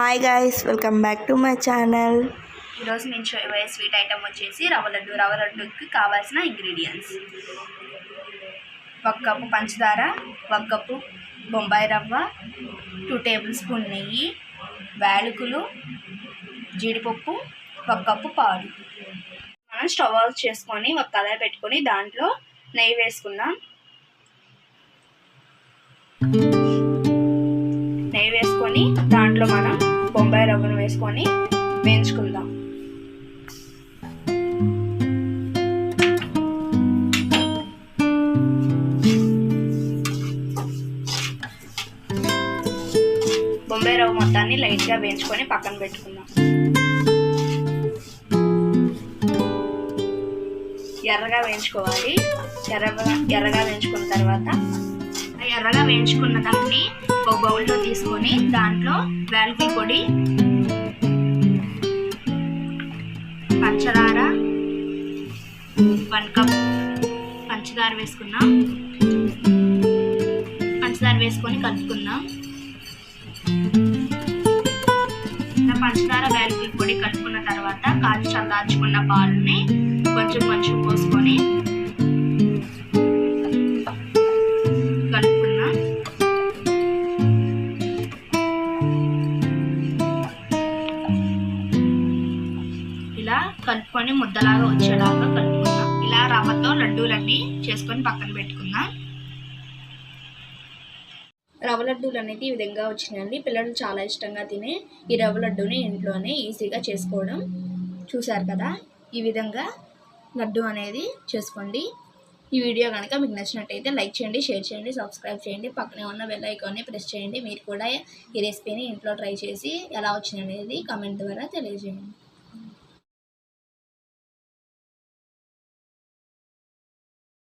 Hi guys welcome back to my channel ఈరోజు నేను చేయబోయే స్వీట్ ఐటమ్ వచ్చేసి రవ్వ లడ్డు. రవ్వ లడ్డుకి కావాల్సిన ఇంగ్రీడియంట్స్ ఒక కప్పు పంచదార ఒక కప్పు బొంబాయి రవ్వ టూ టేబుల్ స్పూన్ నెయ్యి వేలుకులు జీడిపప్పు ఒక కప్పు పాలు. మనం స్టవ్ ఆఫ్ చేసుకొని ఒక కలర్ పెట్టుకొని దాంట్లో నెయ్యి వేసుకుందాం. తీసుకొని దాంట్లో మనం బొంబాయి రవ్వను వేసుకొని వేయించుకుందాం. బొంబాయి రవ్వ మొత్తాన్ని లైట్గా వేయించుకొని పక్కన పెట్టుకుందాం. ఎర్రగా వేయించుకోవాలి. ఎర్రగా ఎర్రగా వేయించుకున్న తర్వాత ఆ ఎర్రగా వేయించుకున్న దాన్ని ఒక బౌల్లో తీసుకొని దాంట్లో వేల్కి పొడి పంచదార వన్ కప్ పంచదార వేసుకున్నాం పంచదార వేసుకొని కలుపుకుందాం. పంచదార వేల్కి పొడి కలుపుకున్న తర్వాత కాచి చల్లార్చుకున్న పాలని కొంచెం కొంచెం పోసుకొని కలుపుకొని ముద్దలాగా వచ్చేలాగా కలుపుకుందాం. ఇలా రవ్వతో లడ్డూలన్నీ చేసుకొని పక్కన పెట్టుకుందాం. రవ్వ లడ్డూలు అనేది ఈ విధంగా వచ్చినాయండి. పిల్లలు చాలా ఇష్టంగా తినే ఈ రవ్వ లడ్డూని ఇంట్లోనే ఈజీగా చేసుకోవడం. చూశారు కదా? ఈ విధంగా లడ్డు అనేది చేసుకోండి. ఈ వీడియో కనుక మీకు నచ్చినట్టయితే లైక్ చేయండి షేర్ చేయండి సబ్స్క్రైబ్ చేయండి. పక్కనే ఉన్న బెల్ ఐకాన్ని ప్రెస్ చేయండి. మీరు కూడా ఈ రెసిపీని ఇంట్లో ట్రై చేసి ఎలా వచ్చిందనేది కామెంట్ ద్వారా తెలియజేయండి.